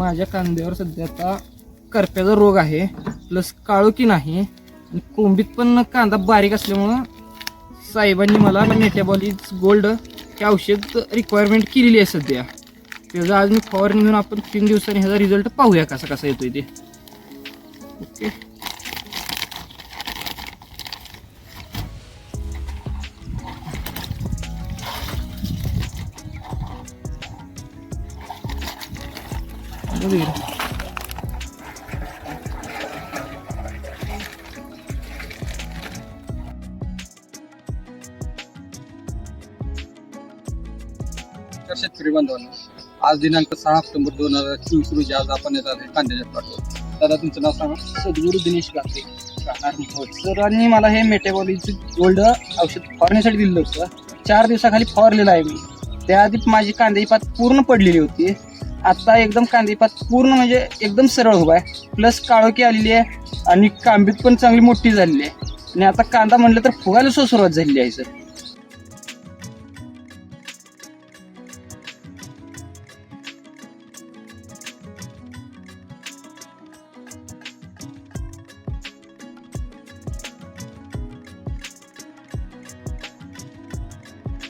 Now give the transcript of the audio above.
माझ्या कांद्यावर सध्या आता करप्याचा रोग आहे. प्लस काळोखी नाही. कोंबीत पण कांदा बारीक असल्यामुळं साहेबांनी मला मेटॅबॉलिज गोल्ड हे औषध रिक्वायरमेंट केलेली आहे सध्या. त्याचा आज मी फवारणी घेऊन आपण तीन दिवसांनी ह्याचा रिझल्ट पाहूया कसा कसा येतोय ते. ओके नमस्कार शेतकरी बांधवांनो आज दिनांक सहा ऑक्टोबर दोन हजार चोवीस रोजी आज आपण येत आहे कांद्याच्या प्लॉटवर दादा तुमचं नाव सांगा. सद्गुरू दिनेश निकोट सरांनी मला हे मेटाबॉलिक गोल्ड औषध फवारण्यासाठी दिलं होतं. चार दिवसाखाली फवारलेलं आहे मी. त्याआधी माझी कांद्याची पात पूर्ण पडलेली होती. आता एकदम कांद्याची पात पूर्ण म्हणजे एकदम सरळ उभा आहे. प्लस काळोखी आलेली आहे आणि कांबीत पण चांगली मोठी झालेली आहे. आणि आता कांदा म्हणलं तर फुगायला सुरुवात झालेली आहे सर